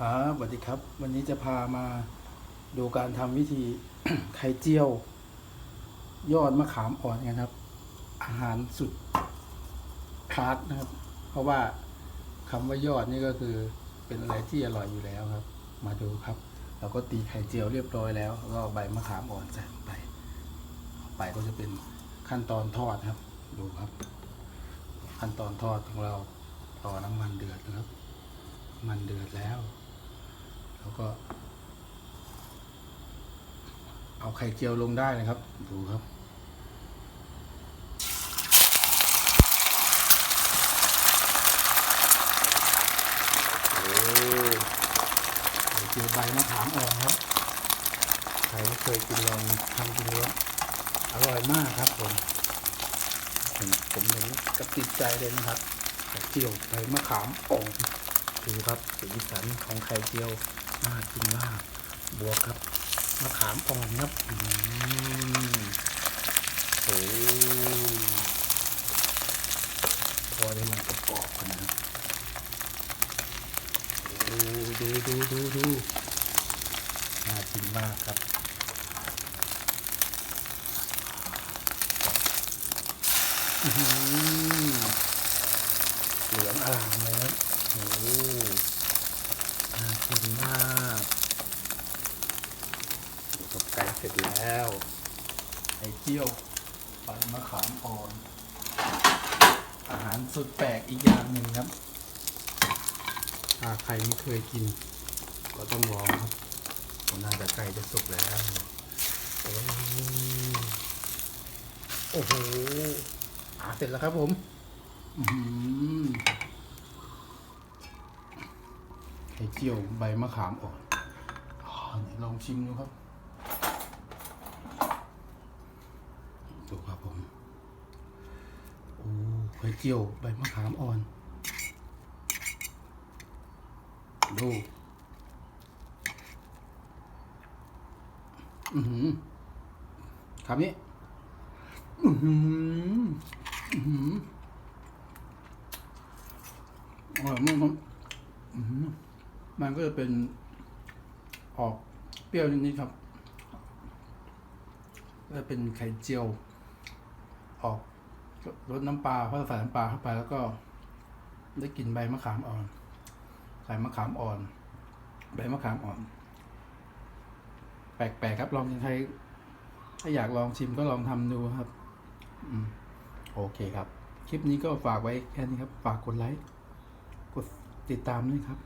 ครับสวัสดีครับ วันนี้จะพามาดูการทำวิธีไข่เจียว ยอดมะขามอ่อนกันครับ อาหารสุดคลาสนะครับ เพราะว่าคำว่ายอดนี่ก็คือเป็นอะไรที่อร่อยอยู่แล้วครับ มาดูครับ เราก็ตีไข่เจียวเรียบร้อยแล้วก็ใบมะขามอ่อนใส่ไปไปก็จะเป็นขั้นตอนทอดครับ ดูครับ ขั้นตอนทอดของเราต่อน้ำมันเดือดนะครับ มันเดือดแล้ว แล้วก็ เอาไข่เจียวลงได้นะครับ ดูครับไข่เจียวใบมะขามอ่อนครับใครไม่เคยกินลองทำกินดูว่าอร่อยมากครับผมผมผมเห็นกับติดใจเลยนะครับไข่เจียวใบมะขามอ่อนดูครับสีสันของไข่เจียว น่ากินมากบวกครับมะขามอ่อนครับอืมโอ้พอได้มันกรอบกันนะครับโอ้ดูดูดูดูน่ากินมากครับอือหือเหลืองอร่ามเลยครับโอ้โห กินมากตกไก่เสร็จแล้วไข่เจียวใบมะขามอ่อน อาหารสุดแปลกอีกอย่างหนึ่งครับถ้าใครไม่เคยกิน ก็ต้องลองครับผมน่าจะใกล้จะสุกแล้วโอ้โอ้โหอาเสร็จแล้วครับผม อื้อหือ ไข่เจียวใบมะขามอ่อนลองชิมดูครับ ดูครับผม โอ้ไข่เจียวใบมะขามอ่อน ดูอือหือคำนี้อือหืออื้อหืออร่อยมากครับอือหือ มันก็จะเป็นออกเปรี้ยวนิดๆครับก็เป็นไข่เจียว ออกรสน้ำปลาเพราะใส่น้ำปลาเข้าไปแล้วก็ได้กลิ่นใบมะขามอ่อน ใส่มะขามอ่อน ใบมะขามอ่อน แปลกๆครับลองใครถ้าอยากลองชิมก็ลองทำดูครับอืมโอเคครับ คลิปนี้ก็ฝากไว้แค่นี้ครับ ฝากกดไลค์ กดติดตามด้วยครับ